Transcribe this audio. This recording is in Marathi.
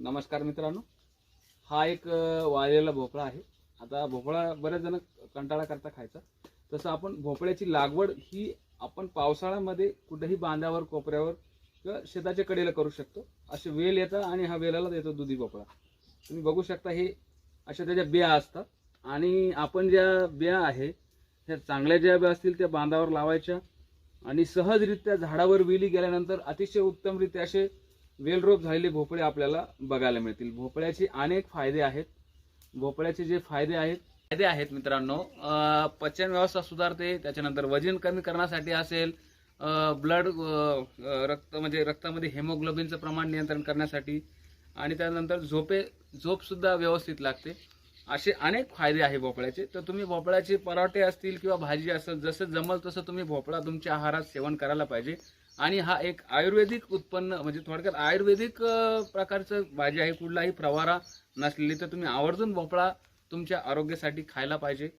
नमस्कार मित्रांनो. हा एक वाळलेला भोपळा आहे. आता भोपळा बऱ्याच जण कंटाळा करता खायचा. तसं आपण भोपळ्याची लागवड ही आपण पावसाळ्यामध्ये कुठेही बांधावर कोपऱ्यावर किंवा शेताच्या कडेला करू शकतो. असे वेल येतात आणि हा वेलाला येतो दुधी भोपळा. तुम्ही बघू शकता हे अशा त्याच्या बिया असतात. आणि आपण ज्या बिया आहे ह्या चांगल्या ज्या बिया असतील त्या बांधावर लावायच्या. आणि सहजरित्या झाडावर वेली गेल्यानंतर अतिशय उत्तमरित्या असे वेलरोप झालेले भोपळे आपल्याला बघायला मिळतील. भोपळ्याचे अनेक फायदे आहेत. भोपळ्याचे जे फायदे आहेत. फायदे आहेत मित्रांनो. पचन व्यवस्था सुधारते त्याच्यानंतर वजन कमी करण्यासाठी असेल ब्लड रक्त म्हणजे रक्तामध्ये हेमोग्लोबिनचं प्रमाण नियंत्रण करण्यासाठी आणि त्यानंतर झोपे झोपसुद्धा व्यवस्थित लागते. असे अनेक फायदे आहे भोपळ्याचे. तर तुम्ही भोपळ्याचे पराठे असतील किंवा भाजी असेल जसं जमल तसं तुम्ही भोपळा तुमच्या आहारात सेवन करायला पाहिजे. आणि हा एक आयुर्वेदिक उत्पन्न म्हणजे थोडक्यात आयुर्वेदिक प्रकारचं भाजी आहे कुठलाही प्रवारा नसलेली तर तुम्ही आवर्जून भोपळा तुमच्या आरोग्यासाठी खायला पाहिजे.